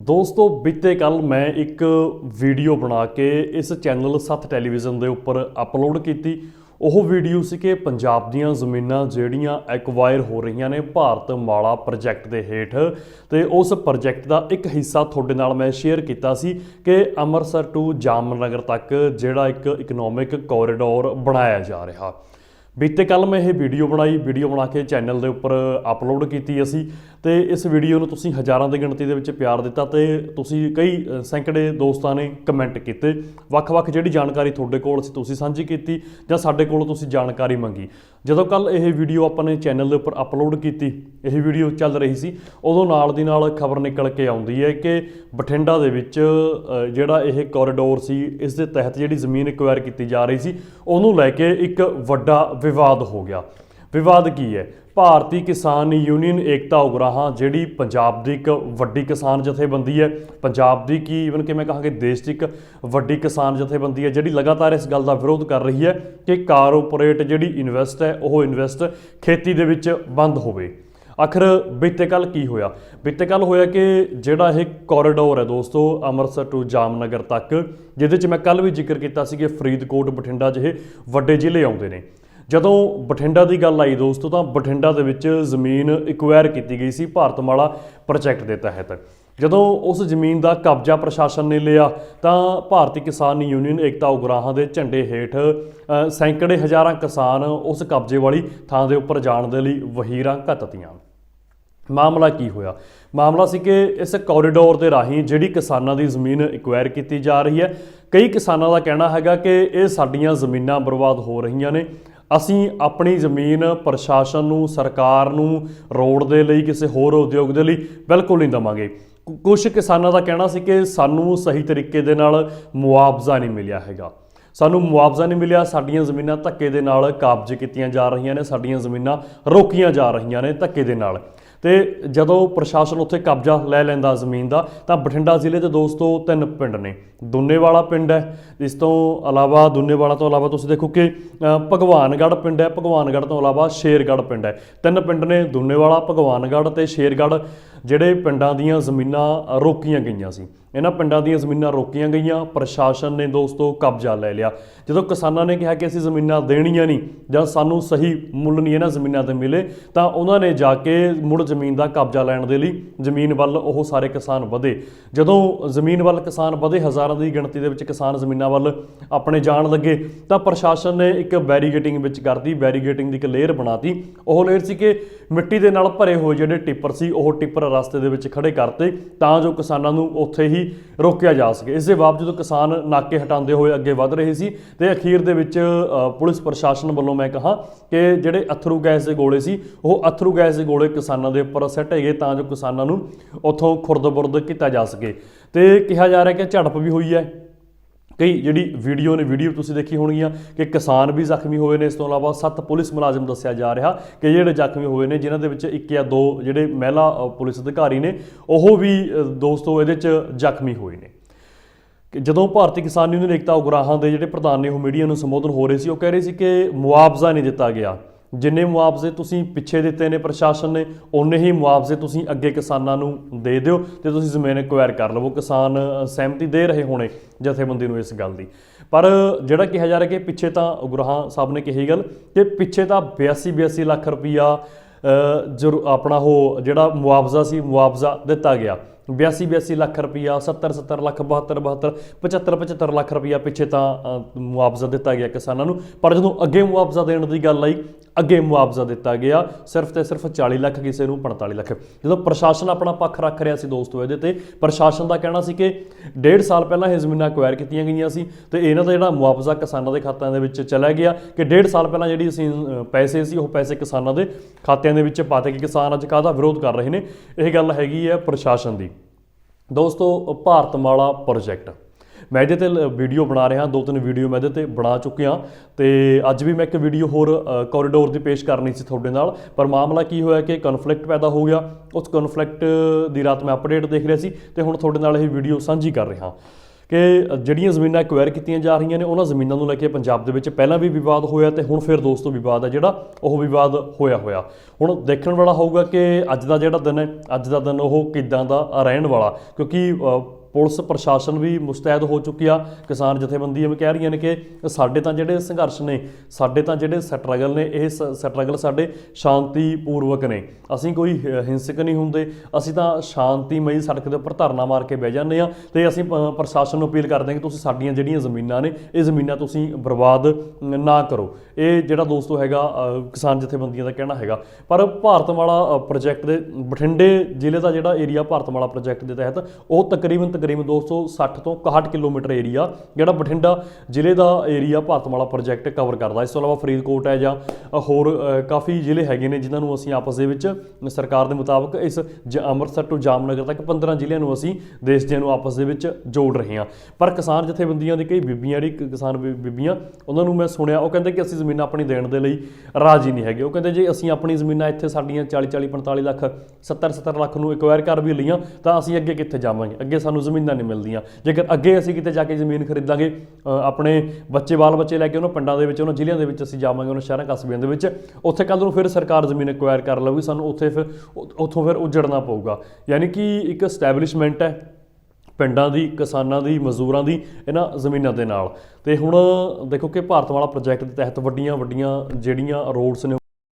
ਦੋਸਤੋ, ਬੀਤੇ ਕੱਲ ਮੈਂ ਇੱਕ ਵੀਡੀਓ ਬਣਾ ਕੇ ਇਸ ਚੈਨਲ ਸੱਤ ਟੈਲੀਵਿਜ਼ਨ ਦੇ ਉੱਪਰ ਅਪਲੋਡ ਕੀਤੀ। ਉਹ ਵੀਡੀਓ ਸੀ ਕਿ ਪੰਜਾਬ ਦੀਆਂ ਜ਼ਮੀਨਾਂ ਜਿਹੜੀਆਂ ਐਕਵਾਇਰ ਹੋ ਰਹੀਆਂ ਨੇ ਭਾਰਤ ਮਾਲਾ ਪ੍ਰੋਜੈਕਟ ਦੇ ਹੇਠ ਤੇ ਉਸ ਪ੍ਰੋਜੈਕਟ ਦਾ ਇੱਕ ਹਿੱਸਾ ਤੁਹਾਡੇ ਨਾਲ ਮੈਂ ਸ਼ੇਅਰ ਕੀਤਾ ਸੀ ਕਿ ਅੰਮ੍ਰਿਤਸਰ ਟੂ ਜਾਮਨਗਰ ਤੱਕ ਜਿਹੜਾ ਇੱਕ ਇਕਨੋਮਿਕ ਕੋਰੀਡੋਰ ਬਣਾਇਆ ਜਾ ਰਿਹਾ। ਬੀਤੇ ਕੱਲ ਮੈਂ ਇਹ ਵੀਡੀਓ ਬਣਾਈ, ਵੀਡੀਓ ਬਣਾ ਕੇ ਚੈਨਲ ਦੇ ਉੱਪਰ ਅਪਲੋਡ ਕੀਤੀ ਅਸੀਂ ਤੇ ਇਸ ਵੀਡੀਓ ਨੂੰ ਤੁਸੀਂ ਹਜ਼ਾਰਾਂ ਦੀ ਗਿਣਤੀ ਦੇ ਵਿੱਚ ਪਿਆਰ ਦਿੱਤਾ ਤੇ ਤੁਸੀਂ ਕਈ ਸੈਂਕੜੇ ਦੋਸਤਾਂ ਨੇ ਕਮੈਂਟ ਕੀਤੇ। ਵੱਖ-ਵੱਖ ਜਿਹੜੀ ਜਾਣਕਾਰੀ ਤੁਹਾਡੇ ਕੋਲ ਸੀ ਤੁਸੀਂ ਸਾਂਝੀ ਕੀਤੀ ਜਾਂ ਸਾਡੇ ਕੋਲ ਤੁਸੀਂ ਜਾਣਕਾਰੀ ਮੰਗੀ। ਜਦੋਂ ਕੱਲ ਇਹ ਵੀਡੀਓ ਆਪਾਂ ਨੇ ਚੈਨਲ ਦੇ ਉੱਪਰ ਅਪਲੋਡ ਕੀਤੀ, ਇਹ ਵੀਡੀਓ ਚੱਲ ਰਹੀ ਸੀ, ਉਦੋਂ ਨਾਲ ਦੀ ਨਾਲ ਖਬਰ ਨਿਕਲ ਕੇ ਆਉਂਦੀ ਹੈ ਕਿ ਬਠਿੰਡਾ ਦੇ ਵਿੱਚ ਜਿਹੜਾ ਇਹ ਕੋਰੀਡੋਰ ਸੀ, ਇਸ ਦੇ ਤਹਿਤ ਜਿਹੜੀ ਜ਼ਮੀਨ ਐਕਵਾਇਰ ਕੀਤੀ ਜਾ ਰਹੀ ਸੀ, ਉਹਨੂੰ ਲੈ ਕੇ ਇੱਕ ਵੱਡਾ ਵਿਵਾਦ ਹੋ ਗਿਆ। ਵਿਵਾਦ ਕੀ ਹੈ? ਭਾਰਤੀ ਕਿਸਾਨ ਯੂਨੀਅਨ ਏਕਤਾ ਉਗਰਾਹਾਂ, ਜਿਹੜੀ ਪੰਜਾਬ ਦੀ ਇੱਕ ਵੱਡੀ ਕਿਸਾਨ ਜਥੇਬੰਦੀ ਹੈ। ਪੰਜਾਬ ਦੀ ਕੀ ਇਵਨ ਕਿ ਮੈਂ ਕਹਾਂਗੇ ਦੇਸ਼ ਦੀ ਇੱਕ ਵੱਡੀ ਕਿਸਾਨ ਜਥੇਬੰਦੀ ਹੈ, ਜਿਹੜੀ ਲਗਾਤਾਰ ਇਸ ਗੱਲ ਦਾ ਵਿਰੋਧ ਕਰ ਰਹੀ ਹੈ ਕਿ ਕਾਰਪੋਰੇਟ ਜਿਹੜੀ ਇਨਵੈਸਟ ਹੈ, ਉਹ ਇਨਵੈਸਟ ਖੇਤੀ ਦੇ ਵਿੱਚ ਬੰਦ ਹੋਵੇ। ਆਖਰ ਬੀਤੇ ਕੱਲ ਕੀ ਹੋਇਆ? ਬੀਤੇ ਕੱਲ ਹੋਇਆ ਕਿ ਜਿਹੜਾ ਇਹ ਕੋਰੀਡੋਰ ਹੈ ਦੋਸਤੋ, ਅੰਮ੍ਰਿਤਸਰ ਟੂ ਜਾਮਨਗਰ ਤੱਕ, ਜਿਹਦੇ 'ਚ ਮੈਂ ਕੱਲ ਵੀ ਜ਼ਿਕਰ ਕੀਤਾ ਸੀ ਕਿ ਫਰੀਦਕੋਟ, ਬਠਿੰਡਾ ਜਿਹੇ ਵੱਡੇ ਜ਼ਿਲ੍ਹੇ ਆਉਂਦੇ ਨੇ। ਜਦੋਂ ਬਠਿੰਡਾ ਦੀ ਗੱਲ ਆਈ ਦੋਸਤੋ, ਤਾਂ ਬਠਿੰਡਾ ਦੇ ਵਿੱਚ ਜ਼ਮੀਨ ਐਕਵਾਇਰ ਕੀਤੀ ਗਈ ਸੀ, ਭਾਰਤਮਾਲਾ ਪ੍ਰੋਜੈਕਟ ਦੇ ਤਹਿਤ। ਜਦੋਂ ਉਸ ਜ਼ਮੀਨ ਦਾ ਕਬਜ਼ਾ ਪ੍ਰਸ਼ਾਸਨ ਨੇ ਲਿਆ, ਤਾਂ ਭਾਰਤੀ ਕਿਸਾਨ ਯੂਨੀਅਨ ਏਕਤਾ ਉਗਰਾਹਾਂ ਦੇ ਝੰਡੇ ਹੇਠ ਸੈਂਕੜੇ ਹਜ਼ਾਰਾਂ ਕਿਸਾਨ ਉਸ ਕਬਜ਼ੇ ਵਾਲੀ ਥਾਂ ਦੇ ਉੱਪਰ ਜਾਣ ਦੇ ਲਈ ਵਹੀਰਾਂ ਘੱਤਤੀਆਂ। ਮਾਮਲਾ ਕੀ ਹੋਇਆ? ਮਾਮਲਾ ਸੀ ਕਿ ਇਸ ਕੋਰੀਡੋਰ ਦੇ ਰਾਹੀਂ ਜਿਹੜੀ ਕਿਸਾਨਾਂ ਦੀ ਜ਼ਮੀਨ ਐਕਵਾਇਰ ਕੀਤੀ ਜਾ ਰਹੀ ਹੈ, ਕਈ ਕਿਸਾਨਾਂ ਦਾ ਕਹਿਣਾ ਹੈਗਾ ਕਿ ਇਹ ਸਾਡੀਆਂ ਜ਼ਮੀਨਾਂ ਬਰਬਾਦ ਹੋ ਰਹੀਆਂ ਨੇ। ਅਸੀਂ ਆਪਣੀ ਜ਼ਮੀਨ ਪ੍ਰਸ਼ਾਸਨ ਨੂੰ, ਸਰਕਾਰ ਨੂੰ, ਰੋਡ ਦੇ ਲਈ, ਕਿਸੇ ਹੋਰ ਉਦਯੋਗ ਦੇ ਲਈ ਬਿਲਕੁਲ ਨਹੀਂ ਦਵਾਂਗੇ। ਕੁਝ ਕਿਸਾਨਾਂ ਦਾ ਕਹਿਣਾ ਸੀ ਕਿ ਸਾਨੂੰ ਸਹੀ ਤਰੀਕੇ ਦੇ ਨਾਲ ਮੁਆਵਜ਼ਾ ਨਹੀਂ ਮਿਲਿਆ ਹੈਗਾ। ਸਾਨੂੰ ਮੁਆਵਜ਼ਾ ਨਹੀਂ ਮਿਲਿਆ, ਸਾਡੀਆਂ ਜ਼ਮੀਨਾਂ ਧੱਕੇ ਦੇ ਨਾਲ ਕਾਬਜ਼ ਕੀਤੀਆਂ ਜਾ ਰਹੀਆਂ ਨੇ, ਸਾਡੀਆਂ ਜ਼ਮੀਨਾਂ ਰੋਕੀਆਂ ਜਾ ਰਹੀਆਂ ਨੇ ਧੱਕੇ ਦੇ ਨਾਲ। ਤੇ ਜਦੋਂ ਪ੍ਰਸ਼ਾਸਨ ਉੱਥੇ ਕਬਜ਼ਾ ਲੈ ਲੈਂਦਾ ਜ਼ਮੀਨ ਦਾ ਤਾਂ ਬਠਿੰਡਾ ਜ਼ਿਲ੍ਹੇ ਦੇ ਦੋਸਤੋ ਤਿੰਨ ਪਿੰਡ ਨੇ। ਦੁੰਨੇਵਾਲਾ ਪਿੰਡ ਹੈ। ਇਸ ਤੋਂ ਇਲਾਵਾ ਦੁੰਨੇਵਾਲਾ ਤੋਂ ਇਲਾਵਾ ਤੁਸੀਂ ਦੇਖੋ ਕਿ ਅ, ਭਗਵਾਨਗੜ੍ਹ ਪਿੰਡ ਹੈ। ਭਗਵਾਨਗੜ੍ਹ ਤੋਂ ਇਲਾਵਾ ਸ਼ੇਰਗੜ੍ਹ ਪਿੰਡ ਹੈ। ਤਿੰਨ ਪਿੰਡ ਨੇ ਦੁੰਨੇਵਾਲਾ ਭਗਵਾਨਗੜ੍ਹ ਤੇ ਸ਼ੇਰਗੜ੍ਹ। ਜਿਹੜੇ ਪਿੰਡਾਂ ਦੀਆਂ ਜ਼ਮੀਨਾਂ ਰੋਕੀਆਂ ਗਈਆਂ ਸੀ। ਇਹਨਾਂ ਪਿੰਡਾਂ ਦੀਆਂ ਜ਼ਮੀਨਾਂ ਰੋਕੀਆਂ ਗਈਆਂ, ਪ੍ਰਸ਼ਾਸਨ ਨੇ ਦੋਸਤੋ ਕਬਜ਼ਾ ਲੈ ਲਿਆ। ਜਦੋਂ ਕਿਸਾਨਾਂ ਨੇ ਕਿਹਾ ਕਿ ਅਸੀਂ ਜ਼ਮੀਨਾਂ ਦੇਣੀਆਂ ਨਹੀਂ ਜਾਂ ਸਾਨੂੰ ਸਹੀ ਮੁੱਲ ਨਹੀਂ ਇਹਨਾਂ ਜ਼ਮੀਨਾਂ ਤੇ ਮਿਲੇ, ਤਾਂ ਉਹਨਾਂ ਨੇ ਜਾ ਕੇ ਮੁੜ ਜ਼ਮੀਨ ਦਾ ਕਬਜ਼ਾ ਲੈਣ ਦੇ ਲਈ ਜ਼ਮੀਨ ਵੱਲ ਉਹ ਸਾਰੇ ਕਿਸਾਨ ਵਧੇ। ਜਦੋਂ ਜ਼ਮੀਨ ਵੱਲ ਕਿਸਾਨ ਵਧੇ, ਹਜ਼ਾਰਾਂ ਦੀ ਗਿਣਤੀ ਦੇ ਵਿੱਚ ਕਿਸਾਨ ਜ਼ਮੀਨਾਂ ਵੱਲ ਆਪਣੇ ਜਾਣ ਲੱਗੇ, ਤਾਂ ਪ੍ਰਸ਼ਾਸਨ ਨੇ ਇੱਕ ਬੈਰੀਗੇਟਿੰਗ ਵਿੱਚ ਕਰਤੀ ਬੈਰੀਗੇਟਿੰਗ ਦੀ ਇੱਕ ਲੇਅਰ ਬਣਾਤੀ ਉਹ ਲੇਅਰ ਸੀ ਕਿ ਮਿੱਟੀ ਦੇ ਨਾਲ ਭਰੇ ਹੋਏ ਜਿਹੜੇ ਟਿੱਪਰ ਸੀ, ਉਹ ਟਿੱਪਰ ਰਸਤੇ ਦੇ ਵਿੱਚ ਖੜੇ ਕਰਤੇ ਤਾਂ ਜੋ ਕਿਸਾਨਾਂ ਨੂੰ ਉੱਥੇ ਹੀ ਰੋਕਿਆ ਜਾ ਸਕੇ। ਇਸ ਦੇ ਬਾਵਜੂਦ ਕਿਸਾਨ ਨਾਕੇ ਹਟਾਉਂਦੇ ਹੋਏ ਅੱਗੇ ਵਧ ਰਹੇ ਸੀ ਤੇ ਅਖੀਰ ਦੇ ਵਿੱਚ ਪੁਲਿਸ ਪ੍ਰਸ਼ਾਸਨ ਵੱਲੋਂ ਮੈਂ ਕਹਾ ਕਿ ਜਿਹੜੇ ਅਥਰੂ ਗੈਸ ਦੇ ਗੋਲੇ ਸੀ, ਉਹ ਅਥਰੂ ਗੈਸ ਦੇ ਗੋਲੇ ਕਿਸਾਨਾਂ ਦੇ ਉੱਪਰ ਸੱਟ ਗਏ ਤਾਂ ਜੋ ਕਿਸਾਨਾਂ ਨੂੰ ਉੱਥੋਂ ਖੁਰਦ-ਬੁਰਦ ਕੀਤਾ ਜਾ ਸਕੇ। ਤੇ ਕਿਹਾ ਜਾ ਰਿਹਾ ਕਿ ਝੜਪ ਵੀ ਹੋਈ ਹੈ। ਕਈ ਜਿਹੜੀ ਵੀਡੀਓ ਨੇ, ਵੀਡੀਓ ਤੁਸੀਂ ਦੇਖੀ ਹੋਣਗੀਆਂ ਕਿ ਕਿਸਾਨ ਵੀ ਜ਼ਖਮੀ ਹੋਏ ਨੇ। ਇਸ ਤੋਂ ਇਲਾਵਾ ਸੱਤ ਪੁਲਿਸ ਮੁਲਾਜ਼ਮ ਦੱਸਿਆ ਜਾ ਰਿਹਾ ਕਿ ਜਿਹੜੇ ਜ਼ਖਮੀ ਹੋਏ ਨੇ, ਜਿਨ੍ਹਾਂ ਦੇ ਵਿੱਚ ਇੱਕ ਜਾਂ ਦੋ ਜਿਹੜੇ ਮਹਿਲਾ ਪੁਲਿਸ ਅਧਿਕਾਰੀ ਨੇ, ਉਹ ਵੀ ਦੋਸਤੋ ਇਹਦੇ 'ਚ ਜ਼ਖਮੀ ਹੋਏ ਨੇ। ਕਿ ਜਦੋਂ ਭਾਰਤੀ ਕਿਸਾਨ ਯੂਨੀਅਨ ਏਕਤਾ ਉਗਰਾਹਾਂ ਦੇ ਜਿਹੜੇ ਪ੍ਰਧਾਨ ਨੇ, ਉਹ ਮੀਡੀਆ ਨੂੰ ਸੰਬੋਧਨ ਹੋ ਰਹੇ ਸੀ, ਉਹ ਕਹਿ ਰਹੇ ਸੀ ਕਿ ਮੁਆਵਜ਼ਾ ਨਹੀਂ ਦਿੱਤਾ ਗਿਆ। ਜਿੰਨੇ ਮੁਆਵਜ਼ੇ ਤੁਸੀਂ ਪਿੱਛੇ ਦਿੱਤੇ ਨੇ ਪ੍ਰਸ਼ਾਸਨ ਨੇ ਓਨੇ ਹੀ ਮੁਆਵਜ਼ੇ ਤੁਸੀਂ ਅੱਗੇ ਕਿਸਾਨਾਂ ਨੂੰ ਦੇ ਦਿਓ ਤੇ ਤੁਸੀਂ ਜ਼ਮੀਨ ਐਕਵਾਇਰ ਕਰ ਲਵੋ। ਕਿਸਾਨ ਸਹਿਮਤੀ ਦੇ ਰਹੇ ਹੋਣੇ ਜਥੇਬੰਦੀ ਨੂੰ ਇਸ ਗੱਲ ਦੀ। ਪਰ ਜਿਹੜਾ ਕਿਹਾ ਜਾ ਰਿਹਾ ਕਿ ਪਿੱਛੇ ਤਾਂ ਉਗਰਾਹਾਂ ਸਾਹਿਬ ਨੇ ਕਹੀ ਗੱਲ ਕਿ ਪਿੱਛੇ ਤਾਂ 82 82 ਲੱਖ ਰੁਪਈਆ ਅ, ਜਰੂ ਆਪਣਾ ਉਹ ਜਿਹੜਾ ਮੁਆਵਜ਼ਾ ਸੀ ਮੁਆਵਜ਼ਾ ਦਿੱਤਾ ਗਿਆ। 82 82 ਲੱਖ ਰੁਪਈਆ 70 70 ਲੱਖ 72 72 75 75 ਲੱਖ ਰੁਪਈਆ ਪਿੱਛੇ ਤਾਂ ਮੁਆਵਜ਼ਾ ਦਿੱਤਾ ਗਿਆ ਕਿਸਾਨਾਂ ਨੂੰ। ਪਰ ਜਦੋਂ ਅੱਗੇ ਮੁਆਵਜ਼ਾ ਦੇਣ ਦੀ ਗੱਲ ਆਈ, ਅੱਗੇ ਮੁਆਵਜ਼ਾ ਦਿੱਤਾ ਗਿਆ ਸਿਰਫ ਤੇ ਸਿਰਫ 40 ਲੱਖ ਕਿਸੇ ਨੂੰ 45 ਲੱਖ। ਜਦੋਂ ਪ੍ਰਸ਼ਾਸਨ ਆਪਣਾ ਪੱਖ ਰੱਖ ਰਿਹਾ ਸੀ ਦੋਸਤੋ ਇਹਦੇ ਤੇ, ਪ੍ਰਸ਼ਾਸਨ ਦਾ ਕਹਿਣਾ ਸੀ ਕਿ ਡੇਢ ਸਾਲ ਪਹਿਲਾਂ ਇਹ ਜ਼ਮੀਨਾਂ ਐਕਵਾਇਰ ਕੀਤੀਆਂ ਗਈਆਂ ਸੀ ਤੇ ਇਹਨਾਂ ਦਾ ਜਿਹੜਾ ਮੁਆਵਜ਼ਾ ਕਿਸਾਨਾਂ ਦੇ ਖਾਤਿਆਂ ਦੇ ਵਿੱਚ ਚਲਾ ਗਿਆ ਕਿ ਡੇਢ ਸਾਲ ਪਹਿਲਾਂ ਜਿਹੜੀ ਅਸੀਂ ਪੈਸੇ ਸੀ, ਉਹ ਪੈਸੇ ਕਿਸਾਨਾਂ ਦੇ ਖਾਤਿਆਂ ਦੇ ਵਿੱਚ ਪਾਤੇ ਕਿ ਕਿਸਾਨ ਅੱਜ ਕਾਹਦਾ ਵਿਰੋਧ ਕਰ ਰਹੇ ਨੇ। ਇਹ ਗੱਲ ਹੈਗੀ ਹੈ ਪ੍ਰਸ਼ਾਸਨ ਦੀ। ਦੋਸਤੋ, ਭਾਰਤਮਾਲਾ ਪ੍ਰੋਜੈਕਟ। ਮੈਂ ਇਹਦੇ ਤੇ ਵੀਡੀਓ ਬਣਾ ਰਿਹਾ, ਦੋ ਤਿੰਨ ਵੀਡੀਓ ਮੈਂ ਇਹਦੇ ਤੇ ਬਣਾ ਚੁੱਕਿਆ ਤੇ ਅੱਜ ਵੀ ਮੈਂ ਇੱਕ ਵੀਡੀਓ ਹੋਰ ਕੋਰੀਡੋਰ ਦੀ ਪੇਸ਼ ਕਰਨੀ ਸੀ ਤੁਹਾਡੇ ਨਾਲ। ਪਰ ਮਾਮਲਾ ਕੀ ਹੋਇਆ ਕਿ ਕਨਫਲਿਕਟ ਪੈਦਾ ਹੋ ਗਿਆ। ਉਸ ਕਨਫਲਿਕਟ ਦੀ ਰਾਤ ਮੈਂ ਅਪਡੇਟ ਦੇਖ ਰਿਹਾ ਸੀ ਤੇ ਹੁਣ ਤੁਹਾਡੇ ਨਾਲ ਇਹ ਵੀਡੀਓ ਸਾਂਝੀ ਕਰ ਰਿਹਾ। ਕਿ ਜਿਹੜੀਆਂ ਜ਼ਮੀਨਾਂ ਐਕਵਾਇਰ ਕੀਤੀਆਂ ਜਾ ਰਹੀਆਂ ਨੇ, ਉਹਨਾਂ ਜ਼ਮੀਨਾਂ ਨੂੰ ਲੈ ਕੇ ਪੰਜਾਬ ਦੇ ਵਿੱਚ ਪਹਿਲਾਂ ਵੀ ਵਿਵਾਦ ਹੋਇਆ ਤੇ ਹੁਣ ਫਿਰ ਦੋਸਤੋ ਵਿਵਾਦ ਹੈ ਜਿਹੜਾ, ਉਹ ਵਿਵਾਦ ਹੋਇਆ ਹੋਇਆ। ਹੁਣ ਦੇਖਣ ਵਾਲਾ ਹੋਊਗਾ ਕਿ ਅੱਜ ਦਾ ਜਿਹੜਾ ਦਿਨ ਹੈ, ਅੱਜ ਦਾ ਦਿਨ ਉਹ ਕਿਦਾਂ ਦਾ ਰਹਿਣ ਵਾਲਾ, ਕਿਉਂਕਿ ਪੁਲਿਸ ਪ੍ਰਸ਼ਾਸਨ ਵੀ ਮੁਸਤੈਦ ਹੋ ਚੁੱਕਿਆ ਕਿਸਾਨ ਜਥੇਬੰਦੀਆਂ ਵੀ ਕਹਿ ਰਹੀਆਂ ਨੇ ਕਿ ਸਾਡੇ ਤਾਂ ਜਿਹੜੇ ਸੰਘਰਸ਼ ਨੇ, ਸਾਡੇ ਤਾਂ ਜਿਹੜੇ ਸਟਰਗਲ ਨੇ, ਇਹ ਸਟਰਗਲ ਸਾਡੇ ਸ਼ਾਂਤੀ ਪੂਰਵਕ ਨੇ। ਅਸੀਂ ਕੋਈ ਹ- ਹਿੰਸਕ ਨਹੀਂ ਹੁੰਦੇ। ਅਸੀਂ ਤਾਂ ਸ਼ਾਂਤੀਮਈ ਸੜਕ ਦੇ ਉੱਪਰ ਧਰਨਾ ਮਾਰ ਕੇ ਬਹਿ ਜਾਂਦੇ ਆ ਤੇ ਅਸੀਂ ਪ- ਪ੍ਰਸ਼ਾਸਨ ਨੂੰ ਅਪੀਲ ਕਰਦੇ ਹਾਂ ਕਿ ਤੁਸੀਂ ਸਾਡੀਆਂ ਜਿਹੜੀਆਂ ਜ਼ਮੀਨਾਂ ਨੇ, ਇਹ ਜ਼ਮੀਨਾਂ ਤੁਸੀਂ ਬਰਬਾਦ ਨਾ ਕਰੋ। ਇਹ ਜਿਹੜਾ ਦੋਸਤੋ ਹੈਗਾ ਕਿਸਾਨ ਜਥੇਬੰਦੀਆਂ ਦਾ ਕਹਿਣਾ ਹੈਗਾ। ਪਰ ਭਾਰਤਮਾਲਾ ਪ੍ਰੋਜੈਕਟ ਦੇ ਬਠਿੰਡੇ ਜ਼ਿਲ੍ਹੇ ਦਾ ਜਿਹੜਾ ਏਰੀਆ ਭਾਰਤਮਾਲਾ ਪ੍ਰੋਜੈਕਟ ਦੇ ਤਹਿਤ, ਉਹ ਤਕਰੀਬਨ ਤਕਰੀਬਨ ਦੋਸਤੋ 60 ਤੋਂ 61 ਕਿਲੋਮੀਟਰ ਏਰੀਆ, ਜਿਹੜਾ ਬਠਿੰਡਾ ਜ਼ਿਲ੍ਹੇ ਦਾ ਏਰੀਆ ਭਾਰਤਮਾਲਾ ਪ੍ਰੋਜੈਕਟ ਕਵਰ ਕਰਦਾ। ਇਸ ਤੋਂ ਇਲਾਵਾ ਫਰੀਦਕੋਟ ਹੈ ਜਾਂ ਹੋਰ ਕਾਫੀ ਜ਼ਿਲ੍ਹੇ ਹੈਗੇ ਨੇ ਜਿਨ੍ਹਾਂ ਨੂੰ ਅਸੀਂ ਆਪਸ ਦੇ ਵਿੱਚ ਸਰਕਾਰ ਦੇ ਮੁਤਾਬਕ ਇਸ ਜ- ਅੰਮ੍ਰਿਤਸਰ ਤੋਂ ਜਾਮਨਗਰ ਤੱਕ 15 ਜ਼ਿਲ੍ਹਿਆਂ ਨੂੰ ਅਸੀਂ ਦੇਸ਼ ਦੇ ਨੂੰ ਆਪਸ ਦੇ ਵਿੱਚ ਜੋੜ ਰਹੇ ਹਾਂ। ਪਰ ਕਿਸਾਨ ਜਥੇਬੰਦੀਆਂ ਦੀ ਕਈ ਬੀਬੀਆਂ, ਜਿਹੜੀ ਕਿਸਾਨ ਬੀ- ਬੀਬੀਆਂ, ਉਹਨਾਂ ਨੂੰ ਮੈਂ ਸੁਣਿਆ, ਉਹ ਕਹਿੰਦੇ ਕਿ ਅਸੀਂ ਜ਼ਮੀਨਾਂ ਆਪਣੀ ਦੇਣ ਦੇ ਲਈ ਰਾਜੀ ਨਹੀਂ ਹੈਗੇ। ਉਹ ਕਹਿੰਦੇ ਜੇ ਅਸੀਂ ਆਪਣੀ ਜ਼ਮੀਨਾਂ ਇੱਥੇ ਸਾਡੀਆਂ 40 40 45 ਲੱਖ 70 70 ਲੱਖ ਨੂੰ ਐਕਵਾਇਰ ਕਰ ਵੀ ਲਈਆਂ, ਤਾਂ ਅਸੀਂ ਅੱਗੇ ਕਿੱਥੇ ਜਾਵਾਂਗੇ? ਅੱਗੇ ਸਾਨੂੰ ਜ਼ਮੀਨਾਂ ਨਹੀਂ ਮਿਲਦੀਆਂ। ਜੇਕਰ ਅੱਗੇ ਅਸੀਂ ਕਿਤੇ ਜਾ ਕੇ ਜ਼ਮੀਨ ਖਰੀਦਾਂਗੇ ਆਪਣੇ ਬੱਚੇ ਬਾਲ ਬੱਚੇ ਲੈ ਕੇ ਉਹਨਾਂ ਪਿੰਡਾਂ ਦੇ ਵਿੱਚ, ਉਹਨਾਂ ਜ਼ਿਲ੍ਹਿਆਂ ਦੇ ਵਿੱਚ ਅਸੀਂ ਜਾਵਾਂਗੇ, ਉਹਨਾਂ ਸ਼ਹਿਰਾਂ, ਕਸਬਿਆਂ ਦੇ ਵਿੱਚ, ਉੱਥੇ ਕੱਲ ਨੂੰ ਫਿਰ ਸਰਕਾਰ ਜ਼ਮੀਨ ਐਕਵਾਇਰ ਕਰ ਲਊਗੀ, ਸਾਨੂੰ ਉੱਥੇ ਫਿਰ ਉੱਥੋਂ ਫਿਰ ਉਜੜਨਾ ਪਊਗਾ। ਯਾਨੀ ਕਿ ਇੱਕ ਸਟੈਬਲਿਸ਼ਮੈਂਟ ਹੈ ਪਿੰਡਾਂ ਦੀ, ਕਿਸਾਨਾਂ ਦੀ, ਮਜ਼ਦੂਰਾਂ ਦੀ, ਇਹਨਾਂ ਜ਼ਮੀਨਾਂ ਦੇ ਨਾਲ। ਤੇ ਹੁਣ ਦੇਖੋ ਕਿ ਭਾਰਤ ਵਾਲਾ ਪ੍ਰੋਜੈਕਟ ਦੇ ਤਹਿਤ ਵੱਡੀਆਂ ਵੱਡੀਆਂ ਜਿਹੜੀਆਂ ਰੋਡਸ ਨੇ